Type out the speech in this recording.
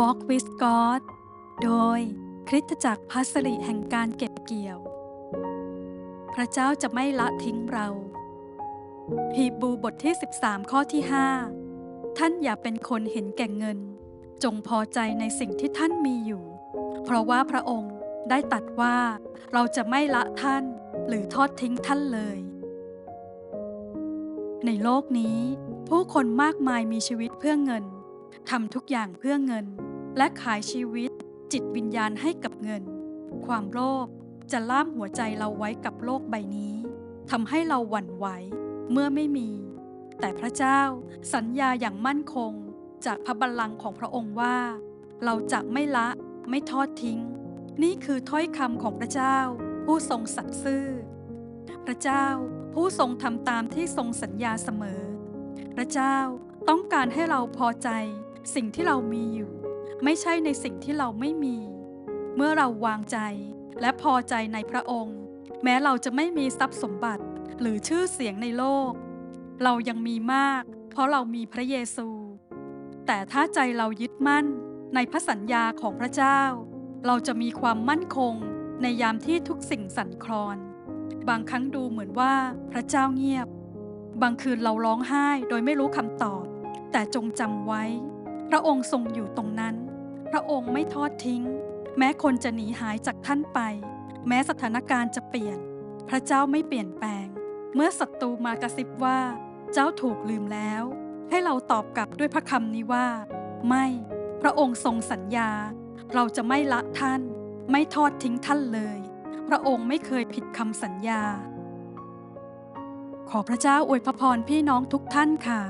Walk with God โดยคริสตจักรพัสริแห่งการเก็บเกี่ยว พระเจ้าจะไม่ละทิ้งเราฮีบูบทที่ 13 ข้อที่ 5 ท่านอย่าเป็นคนเห็นแก่เงิน จงพอใจในสิ่งที่ท่านมีอยู่ เพราะว่าพระองค์ได้ตัดว่าเราจะไม่ละท่านหรือทอดทิ้งท่านเลย ในโลกนี้ ผู้คนมากมายมีชีวิตเพื่อเงิน ทำทุกอย่างเพื่อเงิน และขายชีวิต จิตวิญญาณให้กับเงิน ความโลภจะล่ามหัวใจเราไว้กับโลกใบนี้ทำให้เราหวั่นไหวเมื่อไม่มี แต่พระเจ้าสัญญาอย่างมั่นคงจากพระบัลลังก์ของพระองค์ว่า เราจะไม่ละไม่ทอดทิ้ง นี่คือถ้อยคำของพระเจ้า ผู้ทรงสัตย์ซื่อ พระเจ้าผู้ทรงทำตามที่ทรงสัญญาเสมอ พระเจ้าต้องการให้เราพอใจ สิ่งที่เรามีอยู่ ไม่ใช่ในสิ่งที่เราไม่มี เมื่อเราวางใจและพอใจในพระองค์ แม้เราจะไม่มีทรัพย์สมบัติหรือชื่อเสียงในโลก เรายังมีมาก เพราะเรามีพระเยซู แต่ถ้าใจเรายึดมั่นในพระสัญญาของพระเจ้า เราจะมีความมั่นคงในยามที่ทุกสิ่งสั่นคลอน บางครั้งดูเหมือนว่าพระเจ้าเงียบ บางคืนเราร้องไห้โดยไม่รู้คำตอบ แต่จงจำไว้ ระองค์ทรงอยู่ตรงนั้น พระองค์ไม่ทอดทิ้ง แม้คนจะหนีหายจากท่านไป แม้สถานการณ์จะเปลี่ยน พระเจ้าไม่เปลี่ยนแปลง เมื่อศัตรูมากระซิบว่า เจ้าถูกลืมแล้ว ให้เราตอบกลับด้วยพระคำนี้ว่า ไม่ พระองค์ทรงสัญญา เราจะไม่ละท่าน ไม่ทอดทิ้งท่านเลย พระองค์ไม่เคยผิดคำสัญญา ขอพระเจ้าอวยพรพี่น้องทุกท่านค่ะ